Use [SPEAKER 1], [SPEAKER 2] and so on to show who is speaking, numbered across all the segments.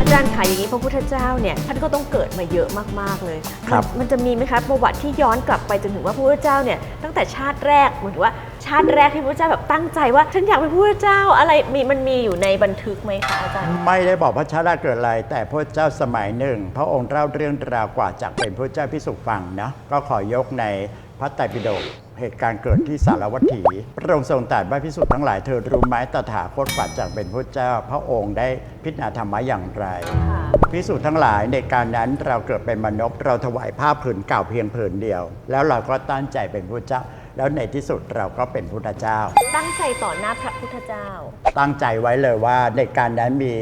[SPEAKER 1] อาจารย์ค่ะอย่างนี้พระพุทธเจ้าเนี่ยท่านก็ต้องเกิดมาเยอะมากๆเลย
[SPEAKER 2] ครับ
[SPEAKER 1] มันมันจะมีไหมคะประวัติที่ย้อนกลับไปจนถึงว่าพระพุทธเจ้าเนี่ยตั้งแต่ชาติแรกเหมือนว่าชาติแรกที่พระพุทธเจ้าแบบตั้งใจว่าฉันอยากเป็นพระพุทธเจ้าอะไรมีมันมีอยู่ในบันทึกไหมคะอาจารย์
[SPEAKER 2] ไม่ได้บอกพระชาติแรกเกิดอะไร แต่พระเจ้าสมัยหนึ่ง พระองค์เล่าเรื่องราวกว่าจากเป็นพระเจ้าพิสุฟังนะก็ขอยกในพระไตรปิฎก เหตุการณ์เกิดที่สารวัตถี พระองค์ทรงตรัสว่าพิสุทั้งหลายเธอรู้ไหมตถาคตกว่าจากเป็นพระเจ้า พระองค์ได้พิจารณาธรรมะอย่างไร
[SPEAKER 1] ค่ะ
[SPEAKER 2] พิสูจน์ทั้งหลายในการนั้นเราเกิดเป็นมนุษย์เราถวายผ้าผืนเก่าเพียงผืนเดียว แล้วเราก็ตั้งใจเป็นพระเจ้า แล้วในที่สุดเราก็เป็นพุทธเจ้า
[SPEAKER 1] ตั้งใจต่อหน้าพระพุทธเจ้า
[SPEAKER 2] ตั้งใจไว้เลยว่าในการนั้นมี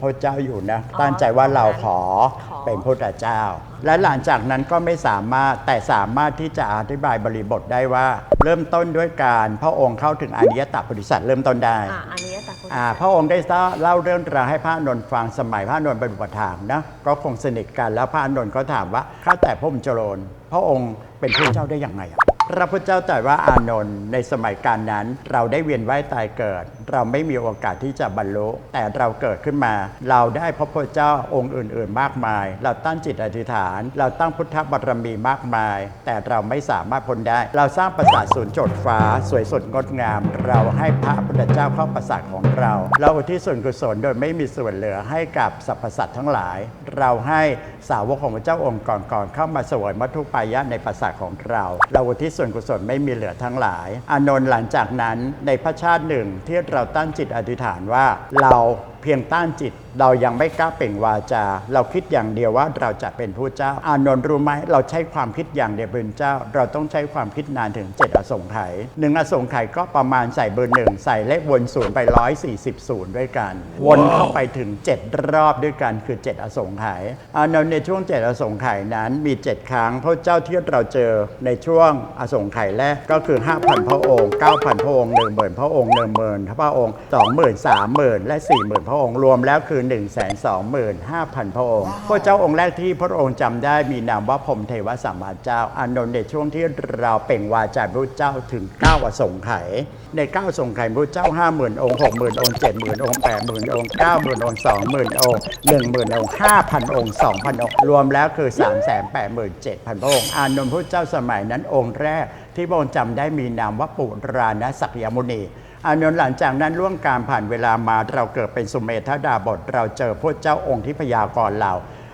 [SPEAKER 2] พระเจ้าอยู่นะ
[SPEAKER 1] อ๋อ
[SPEAKER 2] ตั้งใจว่าเราขอ
[SPEAKER 1] ขอ
[SPEAKER 2] เป็นพุทธเจ้า และหลังจากนั้นก็ไม่สามารถแต่สามารถที่จะอธิบายบริบทได้ว่า เริ่มต้นด้วยการพระองค์เข้าถึงอริยตบริษัทเริ่มต้นได้
[SPEAKER 1] อ่าอันนี้ตาคุณ
[SPEAKER 2] อ่าพระองค์ได้เล่าเรื่องราวให้พระอานนท์ฟังสมัยพระอานนท์เป็นอุปถากนะก็คงสนิทกันแล้วพระอานนท์ก็ถามว่าข้าแต่พระองค์เจริญพระองค์เป็นพระเจ้าได้อย่างไงอะ พระพุทธเจ้าตรัสว่าอานนท์ในสมัยการนั้น เราได้เวียนว่ายตายเกิด เราไม่มีโอกาสที่จะบรรลุ แต่เราเกิดขึ้นมา เราได้พบพระเจ้าองค์อื่น ๆ มากมาย เราตั้งจิตอธิษฐาน เราตั้งพุทธบารมีมากมาย แต่เราไม่สามารถพ้นได้ เราสร้างปราสาทศูนย์โจดฟ้า สวยสดงดงาม เราให้พระพุทธเจ้าเข้าปราสาทของเรา เราอุที่ส่วนกุศลโดยไม่มีส่วนเหลือให้กับสรรพสัตว์ทั้งหลาย เราให้สาวกของพระเจ้าองค์ก่อนๆเข้ามาสวยมัทุปายะในปราสาทของเรา เราอุที่ส่วนกุศลไม่มีเหลือทั้งหลาย อานนท์หลังจากนั้นในพระชาติหนึ่งที่เราราตั้งจิตอธิษฐานว่าเรา เพียงตั้งจิต เรายังไม่กล้าเปล่งวาจา เราคิดอย่างเดียวว่าเราจะเป็นผู้เจ้า อานนท์รู้ไหมเราใช้ความคิดอย่างเดียวเป็นเจ้า เราต้องใช้ความคิดนานถึง 7 อสงไขยหนึ่งอสงไขยก็ประมาณใส่เบอร์หนึ่งใส่เลขวนศูนย์ไป 140ศูนย์ด้วยกัน วนเข้าไปถึง 7 รอบด้วยกันคือ 7 อสงไขยอานนท์ในช่วง 7 อสงไขยนั้นมี 7 ครั้งพระเจ้าที่เราเจอในช่วงอสงไขยแรกก็คือ 5,000 พระองค์ 9,000 พระองค์10,000พระองค์10,000พระองค์20,000 30,000 และ 40,000พระองค์รวมแล้วคือ 125,000 พระองค์ พระเจ้าองค์แรกที่พระองค์จำได้มีนามว่าพรหมเทวสัมมาเจ้าอานนท์ในช่วงที่เราเปล่งวาจาพระเจ้าถึง 9 อสงไขยใน9อสงไขยพระเจ้า 50,000 องค์ 60,000 องค์ 70,000 องค์ 80,000 องค์ 90,000 องค์ 20,000 องค์ 10,000 องค์ 5,000 องค์ 2,000 องค์ รวมแล้วคือ 387,000 พระองค์ อานนท์พระเจ้าสมัยนั้นองค์แรกที่พระองค์จำได้มีนามว่าปุราณสักยมุนี อานนท์หลังจากนั้นล่วงการผ่านเวลามาเราเกิดเป็นสุเมธดาบท เราเจอพระเจ้าองค์ที่พยากรณ์เรา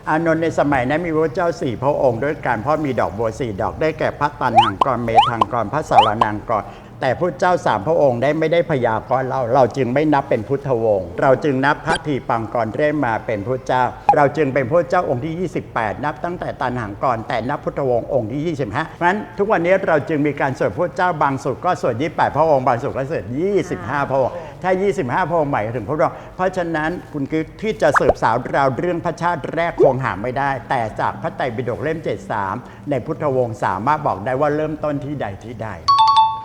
[SPEAKER 2] อานนท์ในสมัยนั้นมีพระเจ้าสี่พระองค์ด้วยกันพ่อมีดอกบัวสี่ดอกได้แก่พระตันหังกรเมธังกรพระสารนังกร แต่พระเจ้าสามพระองค์ได้ไม่ได้พยากรณ์เรา เราจึงไม่นับเป็นพุทธวงศ์เราจึงนับพระทีปังกรเร่มาเป็นพระเจ้า เราจึงเป็นพระเจ้าองค์ที่ 28 นับตั้งแต่ตันหังกรแต่นับพุทธวงศ์องค์ที่ 25เพราะฉะนั้นทุกวันนี้เราจึงมีการสวดพระเจ้าบางสุดก็สวด28 พระองค์บางสุดก็สวด25 พระองค์ถ้า 25 พระองค์หมายถึงพระองค์เพราะฉะนั้นคุณคือที่จะสืบสาวราวเรื่องพระชาติแรกคงหาไม่ได้ แต่จากพระไตรปิฎกเล่ม 73 ในพุทธวงศ์สามารถบอกได้ว่าเริ่มต้นที่ใดที่ใด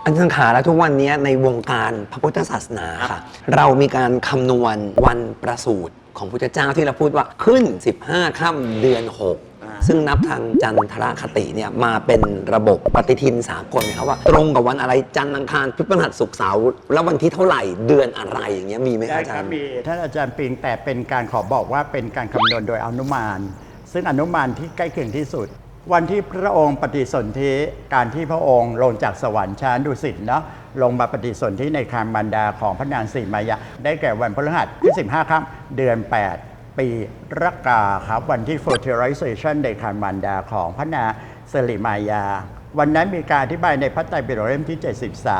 [SPEAKER 3] อันสังขาและทุกวันนี้ในวงการพระพุทธศาสนาค่ะ เรามีการคำนวณวันประสูติของพุทธเจ้าที่เราพูดว่าขึ้น 15ค่ำเดือน 6 ซึ่งนับทางจันทรคติเนี่ยมาเป็นระบบปฏิทินสากลนะครับว่า ตรงกับวันอะไรจันทร์อังคารพฤหัสศุกร์เสาร์แล้ววันที่เท่าไหร่เดือนอะไรอย่างเงี้ยมีไหมครับ
[SPEAKER 2] ได้
[SPEAKER 3] อา
[SPEAKER 2] ค
[SPEAKER 3] จา
[SPEAKER 2] รั
[SPEAKER 3] ร
[SPEAKER 2] บ
[SPEAKER 3] ย์
[SPEAKER 2] มีท่านอาจารย์ปิงแต่เป็นการขอบอกว่าเป็นการคำนวณโดยอนุมาน ซึ่งอนุมานที่ใกล้เคียงที่สุด วันที่พระองค์ปฏิสนธิการที่พระองค์ลงจากสวรรค์ชั้นดุสิตเนาะลงมาปฏิสนธิในคางมารดาของพระนางสีมายาได้แก่วันพฤหัสที่ 15ค่ำเดือน 8 ปีรกาครับ วันที่ fertilization ในคางมารดาของพระนางสิริมายา วันนั้นมีการอธิบายในพระไตรปิฎกเล่มที่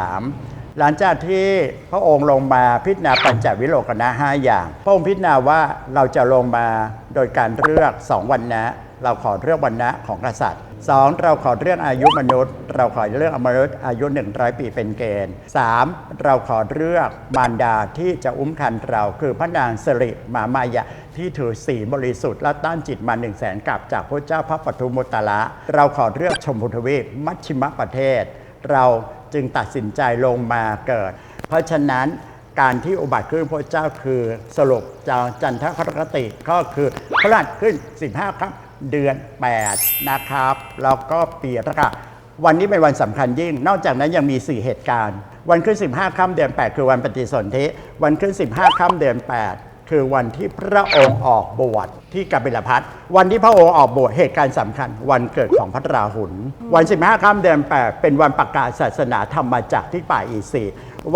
[SPEAKER 2] 73 หลังจากที่พระองค์ลงมาพิจารณาปัญจวิโลกนะห้าอย่าง พระองค์พิจารณาว่าเราจะลงมาโดยการเลือกสองวันนะ เราขอเลือกวันนะของกษัตริย์สองเราขอเลือกอายุมนุษย์ เราขอเลือกมนุษย์อายุ 100 ปีเป็นเกณฑ์สามเราขอเลือกมารดาที่จะอุ้มคันเราคือพระนางสิริมามายะที่ถือสีบริสุทธิ์และต้านจิตมา1 0 0 0 0แสนกับจากพระเจ้าพระปทุมุตตะละ เราขอเลือกชมพูทวีปมัชชิมประเทศ เราจึงตัดสินใจลงมาเกิด เพราะฉะนั้นการที่อุบัติขึ้นพระเจ้าคือสรุปจากจันทครติก็คือพระราชขึ้น 15 ครับ เดือน 8 นะครับ แล้วก็ปีรากาวันนี้เป็นวันสำคัญยิ่ง นอกจากนั้นยังมี 4 เหตุการณ์ วันขึ้น 15 ค่ำเดือน 8 คือวันปฏิสนธิ วันขึ้น 15 ค่ำเดือน 8 คือวันที่พระองค์ออกบวชที่กบิลพัทวันที่พระองค์ออกบวชเหตุการณ์สำคัญ วันเกิดของพระราหุล วัน 15 ค่ำเดือน 8 เป็นวันประกาศศาสนาธรรมจักรที่ป่าอีสี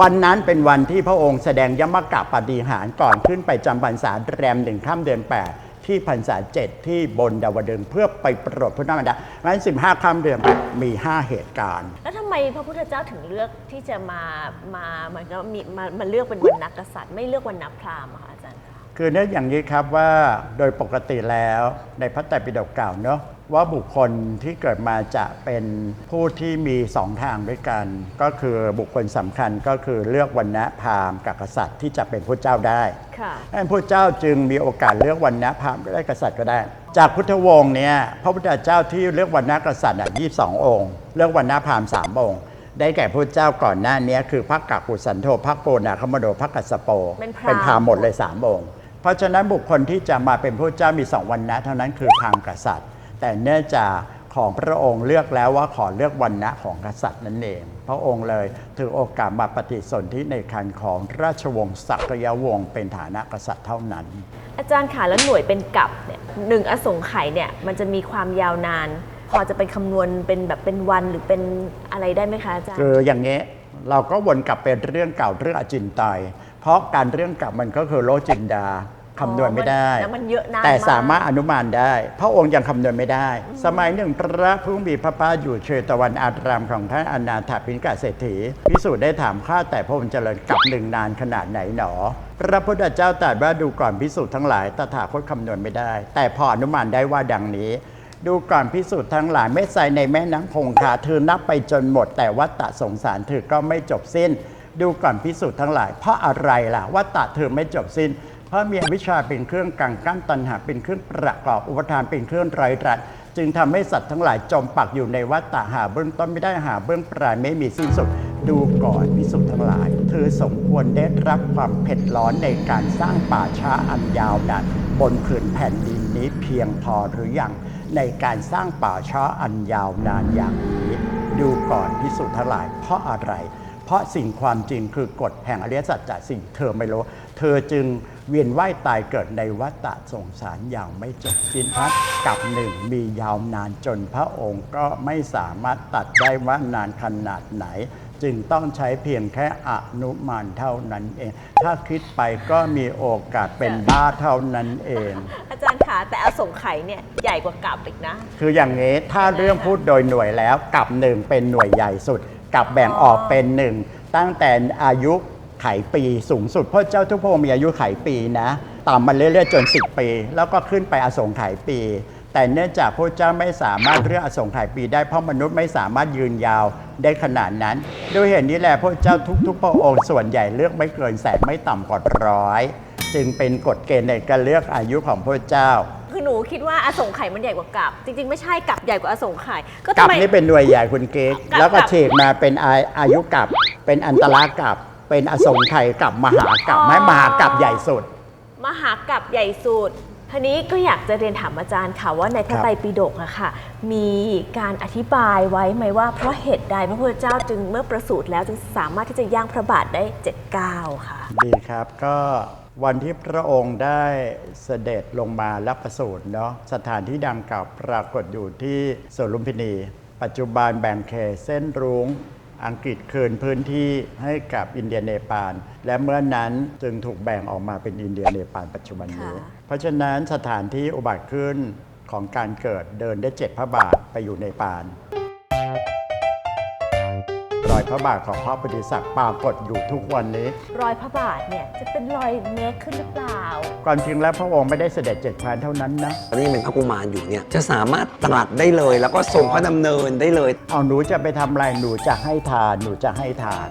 [SPEAKER 2] วันนั้นเป็นวันที่พระองค์แสดงยมกะปฏิหารก่อนขึ้นไปจำพรรษาแรมหนึ่งค่ำเดือน 8 ที่พรรษาเจ็ดที่บนดาวดึงส์เพื่อไปโปรดพระนามดางั้น15ค่ำเดือนแปดมี5เหตุการณ์
[SPEAKER 1] แล้วทำไมพระพุทธเจ้าถึงเลือกที่จะมามาเหมือนกับมีมามาเลือกเป็นวันนักกษัตริย์ ไม่เลือกวันนักพราหมณ์อะคะอาจารย์คะ
[SPEAKER 2] คือเนื่องอย่างนี้ครับว่าโดยปกติแล้วในพระไตรปิฎกกล่าวเนาะ ว่าบุคคลที่เกิดมาจะเป็นผู้ที่มีสองทางด้วยกัน ก็คือบุคคลสำคัญก็คือเลือกวันณะพราหมณ์กับกษัตริย์ที่จะเป็นพระเจ้าได้
[SPEAKER 1] ค่ะ
[SPEAKER 2] ท่านพระเจ้าจึงมีโอกาสเลือกวันณะพราหมณ์ก็ได้กษัตริย์ก็ได้ จากพุทธวงศ์เนี่ยพระพุทธเจ้าที่เลือกวันณะกษัตริย์อะ22องค์ เลือกวันณะพราหมณ์สามองค์ได้แก่พระเจ้าก่อนหน้านี้คือพระกักกุสันโธพระโกนาคมโดพระกัสสโป
[SPEAKER 1] เป็นพราหมณ์
[SPEAKER 2] พราหมณ์หมดเลยสามองค์ เพราะฉะนั้นบุคคลที่จะมาเป็นพระเจ้ามีสองวันนะเท่านั้นคือพราหมณ์กษัตริย์ แต่เนื่องจากของพระองค์เลือกแล้วว่าขอเลือกวันนะของกษัตริย์นั่นเอง พระองค์เลยถือโอกาสมาปฏิสนธิในคันของราชวงศ์สักยวงศ์เป็นฐานะกษัตริย์เท่านั้น
[SPEAKER 1] อาจารย์ค่ะแล้วหน่วยเป็นกับเนี่ยหนึ่งอสงไขยเนี่ยมันจะมีความยาวนาน พอจะเป็นคำนวณเป็นแบบเป็นวันหรือเป็นอะไรได้ไหมคะอาจารย์
[SPEAKER 2] คืออย่างนี้เราก็วนกลับเป็นเรื่องเก่าเรื่องอจินไตยเพราะการเรื่องเก่ามันก็คือโลจินดา คำนวณไม่ได้
[SPEAKER 1] แล้วมันเยอะนาน
[SPEAKER 2] แต่
[SPEAKER 1] มาก
[SPEAKER 2] สามารถอนุมานได้ พระองค์ยังคำนวณไม่ได้ สมัยหนึ่งพระผู้มีพระภาคอยู่เชตวันอารามของท่านอนาถปิณกเศรษฐีพิสูจน์ได้ถามข้าแต่พระองค์เจริญกับหนึ่งนานขนาดไหนหนอ พระพุทธเจ้าตรัสว่าดูก่อนพิสูจน์ทั้งหลายตถาคตคำนวณไม่ได้ แต่พออนุมานได้ว่าดังนี้ดูก่อนพิสูจน์ทั้งหลายเม็ดทรายในแม่น้ำคงคาเธอนับไปจนหมด แต่วัตตะสงสารเธอก็ไม่จบสิ้น ดูก่อนพิสูจน์ทั้งหลาย เพราะอะไรล่ะวัตตะเธอไม่จบสิ้น เพราะมีอวิชชาเป็นเครื่องกังกั้นตัณหาเป็นเครื่องประกอบอุปทานเป็นเครื่องไรรัดจึงทำให้สัตว์ทั้งหลายจมปักอยู่ในวัฏฏะหาเบื้องต้นไม่ได้หาเบื้องปลายไม่มีสิ้นสุดดูก่อนพิสุทธ์ทั้งหลาย เธอสมควรได้รับความเผ็ดร้อนในการสร้างป่าช้าอันยาวนานบนผืนแผ่นดินนี้เพียงพอหรือยังในการสร้างป่าช้าอันยาวนานอย่างนี้ดูก่อนพิสุทธ์ทั้งหลาย เพราะอะไร เพราะสิ่งความจริงคือกฎแห่งอริยสัจจะสิ่งเธอไม่รู้ เธอจึง เวียนว่ายตายเกิดในวัฏฏะสงสารอย่างไม่จบสิ้นพัดกับหนึ่งมียาวนานจนพระองค์ก็ไม่สามารถตัดได้ว่านานขนาดไหน จึงต้องใช้เพียงแค่อนุมานเท่านั้นเอง ถ้าคิดไปก็มีโอกาสเป็นบ้าเท่านั้นเอง
[SPEAKER 1] อาจารย์คะแต่อสงไขยเนี่ยใหญ่กว่ากับอีกนะ
[SPEAKER 2] คืออย่างนี้ถ้าเรื่องพูดโดยหน่วยแล้วกับหนึ่งเป็นหน่วยใหญ่สุดกับแบ่งออกเป็นหนึ่งตั้งแต่อายุ ไขปีสูงสุดเพราะเจ้าทุกพระองค์มีอายุไขปีนะต่ำมาเรื่อยๆจน 10 ปี แล้วก็ขึ้นไปอสงไขยปี แต่เนื่องจากพระเจ้าไม่สามารถเรื่องอสงไขยปีได้เพราะมนุษย์ไม่สามารถยืนยาวได้ขนาดนั้นด้วยเหตุนี้แหละพระเจ้าทุกๆพระองค์ส่วนใหญ่เลือกไม่เกินแสนไม่ต่ำกว่าร้อยจึงเป็นกฎเกณฑ์ในการเลือกอายุของพระเจ้า
[SPEAKER 1] คือหนูคิดว่าอสงไขยมันใหญ่กว่ากับ จริง ๆ ไม่ใช่กับใหญ่กว่าอสงไขยก็
[SPEAKER 2] กับ
[SPEAKER 1] ทำไม
[SPEAKER 2] นี่เป็นหน่วยใหญ่คุณเก๊ก
[SPEAKER 1] กับ
[SPEAKER 2] แล้วก็
[SPEAKER 1] กับ
[SPEAKER 2] เฉกมาเป็นอาอายุกับเป็นอันตรากับ เป็นอสงไขยกับมหากับไหมมหากับใหญ่สุด
[SPEAKER 1] มหากับใหญ่สุดทีนี้ก็อยากจะเรียนถามอาจารย์ค่ะว่าในพระ
[SPEAKER 2] ครับ
[SPEAKER 1] ไตรปิฎกอะค่ะ มีการอธิบายไว้ไหมว่าเพราะเหตุใดพระพุทธเจ้าจึงเมื่อประสูติแล้วจึงสามารถที่จะย่างพระบาทได้เจ็ดเก้าค่ะ
[SPEAKER 2] ดีครับก็วันที่พระองค์ได้เสด็จลงมารับประสูติเนาะสถานที่ดังกล่าวปรากฏอยู่ที่สวนลุมพินี ปัจจุบันแบ่งเขตเส้นรุ้ง อังกฤษคืนพื้นที่ให้กับอินเดียเนปาลและเมื่อนั้นจึงถูกแบ่งออกมาเป็นอินเดียเนปาลปัจจุบันนี้
[SPEAKER 1] ค่ะ
[SPEAKER 2] เพราะฉะนั้นสถานที่อุบัติขึ้นของการเกิดเดินได้เจ็ดพระบาทไปอยู่ในปานร อยพระบาทของพระพุทธศักดิ์ปรากฏอยู่ทุกวันนี้
[SPEAKER 1] รอยพระบาทเนี่ยจะเป็นรอยเมคขึ้นหรือเปล่า
[SPEAKER 2] ความจริงแล้วพระองค์ไม่ได้เสด็จเจ็ดพานเท่านั้นนะ
[SPEAKER 3] ตอนนี้ยังเป็นพระกุมารอยู่เนี่ยจะสามารถตรัสได้เลย แล้วก็ทรงพระดำเนินได้เลย
[SPEAKER 2] เอาหนูจะไปทำอะไรหนูจะให้ทานหนูจะให้ทาน